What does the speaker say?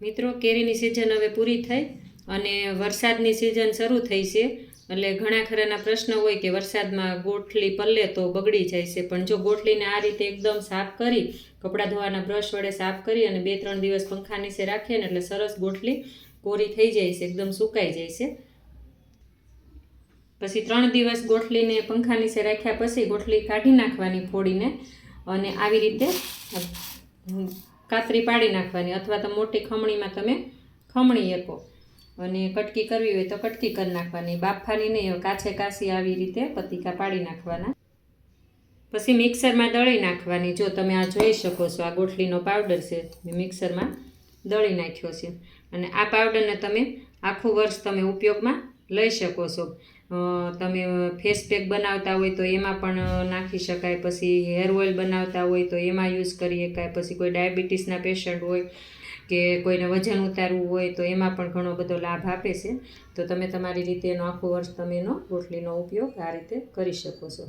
મિત્રો, કેરીની સિઝન હવે પૂરી થઈ અને વરસાદની સિઝન શરૂ થઈ છે. એટલે ઘણા ખરાના પ્રશ્ન હોય કે વરસાદમાં ગોઠલી પલ્લે તો બગડી જાય છે. પણ જો ગોઠલીને આ રીતે એકદમ સાફ કરી, કપડાં ધોવાના બ્રશ વડે સાફ કરી અને બે ત્રણ દિવસ પંખા નીચે રાખીએ ને એટલે સરસ ગોઠલી કોરી થઈ જાય છે, એકદમ સુકાઈ જાય છે. પછી ત્રણ દિવસ ગોઠલીને પંખા નીચે રાખ્યા પછી ગોઠલી કાઢી નાખવાની ફોડીને અને આવી રીતે કાતરી પાડી નાખવાની અથવા તો મોટી ખમણીમાં તમે ખમણી શકો. અને કટકી કરવી હોય તો કટકી કરી નાખવાની. બાફાની નહીં કાછે કાસી આવી રીતે પતિકા પાડી નાખવાના. પછી મિક્સરમાં દળી નાખવાની. જો તમે આ જોઈ શકો છો, આ ગોઠલીનો પાવડર છે મિક્સરમાં દળી નાખ્યો છે. અને આ પાવડરને તમે આખું વર્ષ તમે ઉપયોગમાં લઈ શકો છો. તમે ફેસ પેક બનાવતા હોય તો એમાં પણ નાખી શકાય. પછી હેર ઓઇલ બનાવતા હોય તો એમાં યુઝ કરી શકાય પછી કોઈ ડાયાબિટીસના પેશન્ટ હોય કે કોઈને વજન ઉતારવું હોય તો એમાં પણ ઘણો બધો લાભ આપે છે. તો તમે તમારી રીતે એનો આખું વર્ષ તમે એનો રોટલીનો ઉપયોગ આ રીતે કરી શકો છો.